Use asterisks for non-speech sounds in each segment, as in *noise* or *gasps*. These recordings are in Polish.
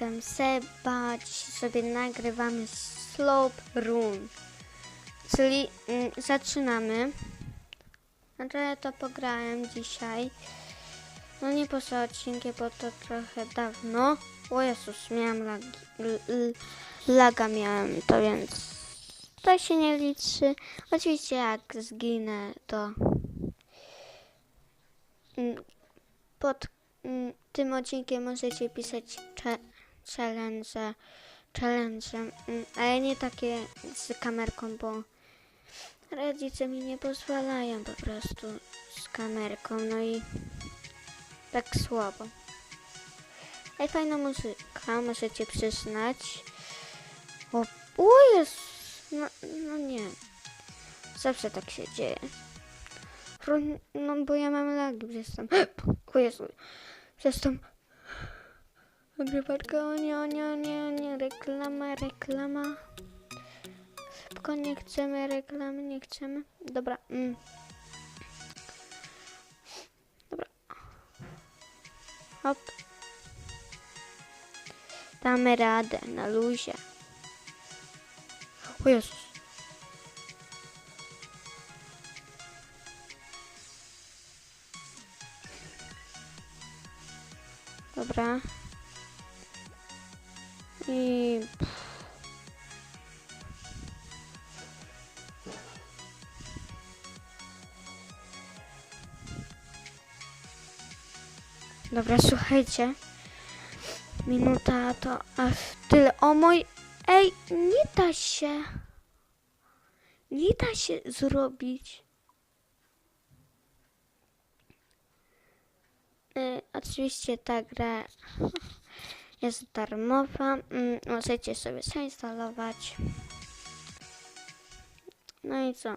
jestem Seba, dzisiaj sobie nagrywamy Slope Run. Czyli mm, zaczynamy. Znaczy ja to pograłem dzisiaj. No nie poza odcinkiem, bo to trochę dawno. O Jezus, miałem lagi, laga miałem, to więc to się nie liczy. Oczywiście jak zginę, to mm, pod mm, tym odcinkiem możecie pisać challenge, challenge, mm, ale nie takie z kamerką, bo rodzice mi nie pozwalają po prostu z kamerką, no i tak słabo. Ej, fajna muzyka, możecie przyznać. O, o jest, no, no nie, zawsze tak się dzieje. No bo ja mam lagi tam. *gasps* O Jezu. Przez tą. Nagrywarka, o nie, o nie, o nie, nie. Reklama, reklama. Szybko, nie chcemy reklamy, nie chcemy. Dobra. Mm. Dobra. Hop. Damy radę na luzie. O Jezus. Dobra. I... Dobra, słuchajcie. Minuta to aż tyle. O mój... Ej, nie da się. Nie da się zrobić. Y, oczywiście ta gra *laughs* jest darmowa. Mm, możecie sobie zainstalować. No i co?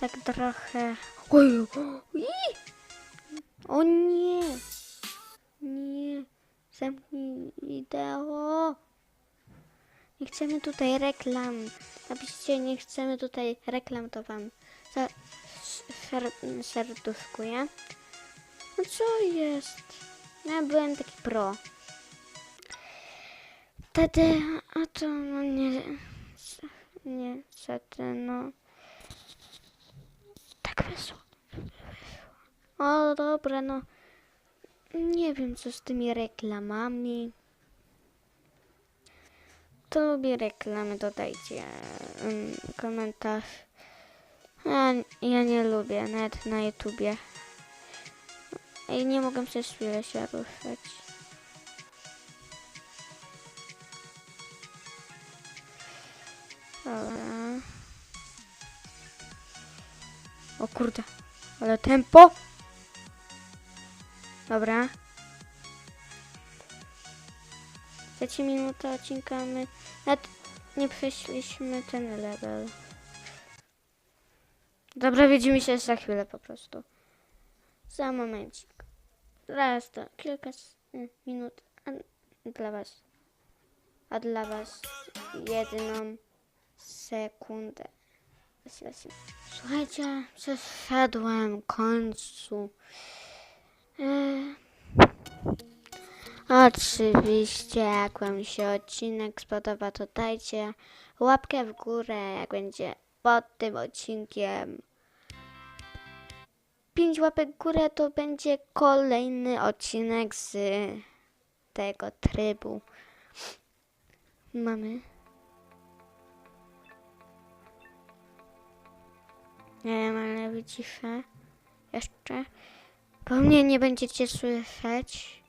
Tak trochę. Oj. O nie! Nie! Zamknij wideo! Nie chcemy tutaj reklam. Napiszcie, nie chcemy tutaj reklam, to wam serduszkuję. No co jest? Ja byłem taki pro. Wtedy, a to no nie, nie, niestety, no. Tak wyszło. O, dobra, no. Nie wiem, co z tymi reklamami. Kto lubi reklamy, dodajcie um, komentarz. Ja, ja nie lubię, nawet na YouTubie. I nie mogę przez chwilę się ruszać. O kurde, ale tempo! Dobra. Trzeci minuta odcinka my nawet nie przeszliśmy ten level. Dobra, widzimy się za chwilę po prostu. Za momencik. Raz to kilka y, minut a dla was. A dla was jedną sekundę. Słuchajcie, przeszedłem końcu. Eee, Oczywiście, jak Wam się odcinek spodoba, to dajcie łapkę w górę, jak będzie pod tym odcinkiem. 5 łapek w górę to będzie kolejny odcinek z tego trybu. Mamy. Nie wiem, ale wyciszę. Jeszcze. Bo mnie nie będziecie słyszeć.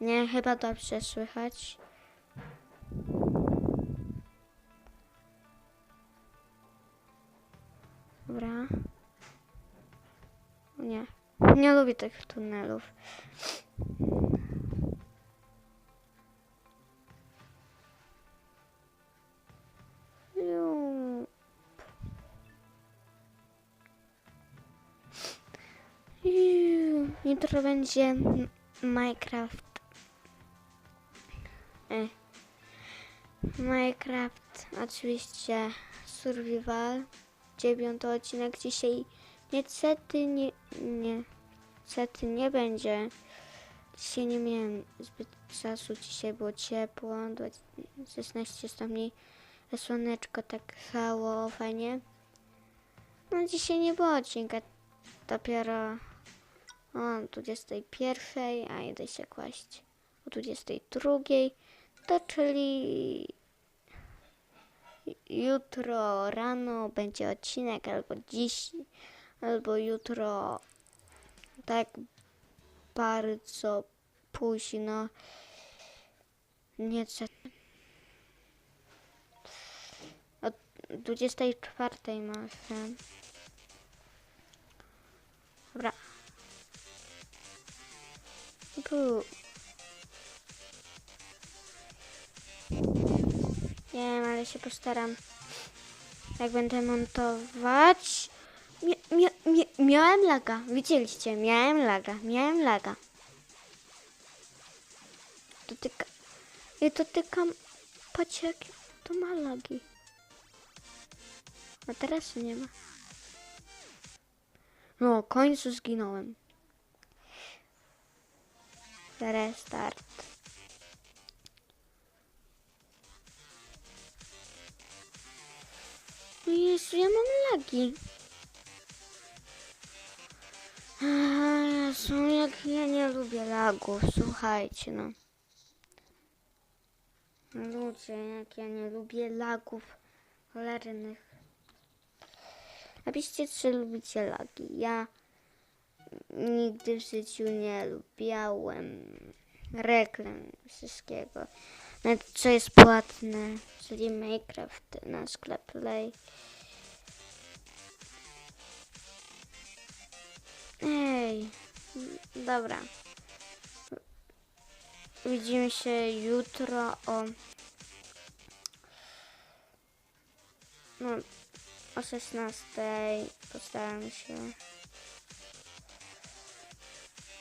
Nie, chyba dobrze słychać. Dobra. Nie. Nie lubię tych tunelów. Ju. Jutro będzie Minecraft. E. Minecraft, oczywiście Survival. Dziewiąty odcinek dzisiaj niestety nie, nie, niestety nie będzie dzisiaj nie miałem zbyt czasu, dzisiaj było ciepło, dwa- 16 stopni, słoneczko tak grało fajnie. No dzisiaj nie było odcinka, dopiero o 21, a idę się kłaść o 22, to czyli jutro rano będzie odcinek, albo dziś, albo jutro tak bardzo późno. Nieco. O 24 mam. Dobra. Nie wiem, ale się postaram. Jak będę montować. Mia, mia, mia, miałem laga. Widzieliście? Miałem laga. Miałem laga. Dotyka. I dotykam. Patrzcie, jakie to ma lagi. A teraz nie ma. No, końcu zginąłem. Restart. Jezu, ja mam lagi. Jezu, jak ja nie lubię lagów, słuchajcie no. Ludzie, jak ja nie lubię lagów cholernych. Napiszcie, czy lubicie lagi. Ja nigdy w życiu nie lubiałem reklam wszystkiego. Nawet co jest płatne, czyli Minecraft na sklep Play. Ej, dobra. Widzimy się jutro o no, o 16 postaram się.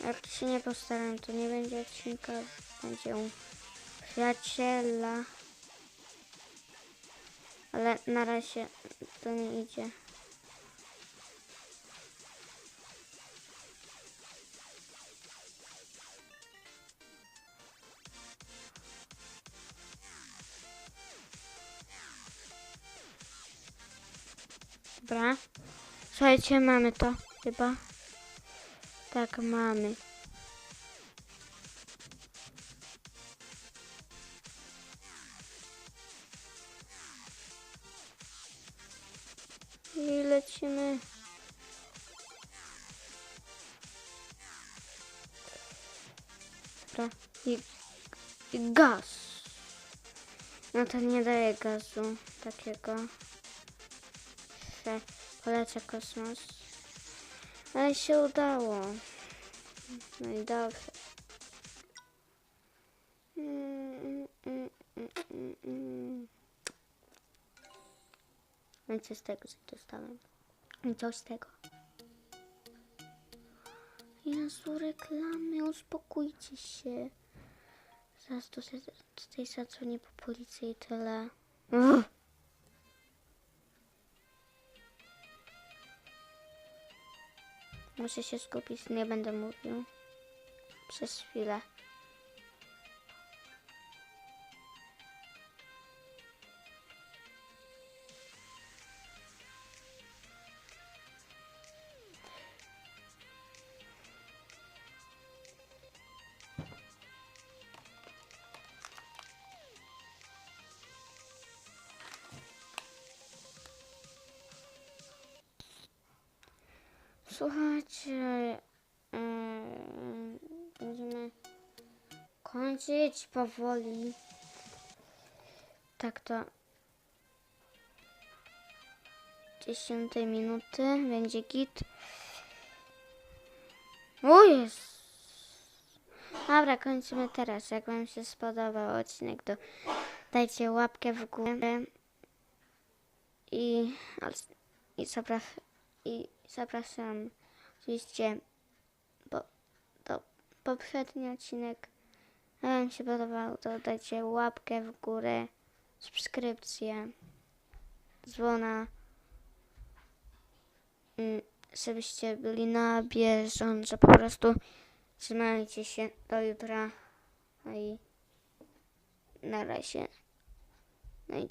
Jak się nie postaram, to nie będzie odcinka, będzie u przyjaciela. Ale na razie to nie idzie. Dobra. Słuchajcie, mamy to chyba. Tak, mamy. I lecimy. Dobra. I, I gaz. No to nie daje gazu takiego. Że poleciał kosmos. Ale się udało. No i dobrze. Mm, mm, mm, mm. No i z tego, że dostałem? I co z tego? Jezu, reklamy, uspokójcie się. Zaraz się tutaj zadzwonię po policję i tyle. Uff. Muszę się skupić, nie będę mówił. Przez chwilę. Słuchajcie, em, będziemy kończyć powoli. Tak to 10 minuty będzie git. O jest! Dobra, kończymy teraz. Jak Wam się spodobał odcinek, to dajcie łapkę w górę i, i, zapra- i zapraszam oczywiście po, do poprzedni odcinek. Jak Wam się podobał, to dajcie łapkę w górę, subskrypcję, dzwona, mm, żebyście byli na bieżąco po prostu Trzymajcie się do jutra. No i na razie. No i